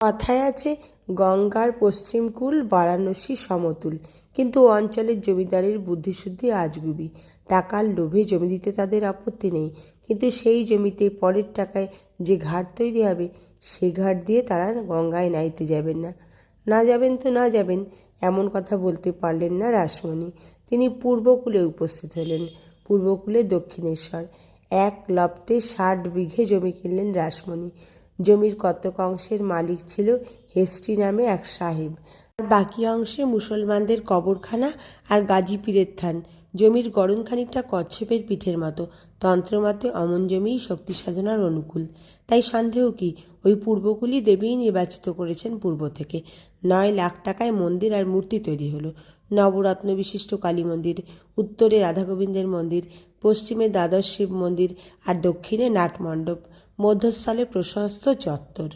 কথায় আছে, গঙ্গার পশ্চিমকূল বারাণসী সমতুল। কিন্তু অঞ্চলের জমিদারের বুদ্ধিশুদ্ধি আজগুবি। টাকার লোভে জমি দিতে তাদের আপত্তি নেই। কিন্তু সেই জমিতে পরের টাকায় যে ঘাট তৈরি হবে, সে ঘাট দিয়ে তারা গঙ্গায় নাইতে যাবেন না। না যাবেন তো না যাবেন, এমন কথা বলতে পারলেন না রাসমণি। তিনি পূর্বকূলে উপস্থিত হলেন, পূর্বকূলে দক্ষিণেশ্বর। এক লপ্তে ষাট বিঘে জমি কিনলেন রাসমণি। জমির কতক অংশের মালিক ছিল হেস্টি নামে এক সাহেব। আর বাকি অংশে মুসলমানদের কবরখানা আর গাজী পীরের থান। জমির গড়ন খানিকটা কচ্ছপের পিঠের মতো। তন্ত্রমতে অমন জমিই শক্তি সাধনার অনুকূল। তাই সন্দেহ কি, ওই পূর্বকুলি দেবীই নির্বাচিত করেছেন পূর্ব থেকে। নয় লাখ টাকায় মন্দির আর মূর্তি তৈরি হলো। নবরত্ন বিশিষ্ট কালী মন্দির, উত্তরে রাধাগোবিন্দের মন্দির, পশ্চিমে দ্বাদশ শিব মন্দির আর দক্ষিণে নাটমণ্ডপ, মধ্যস্থলে প্রশস্ত চত্বর।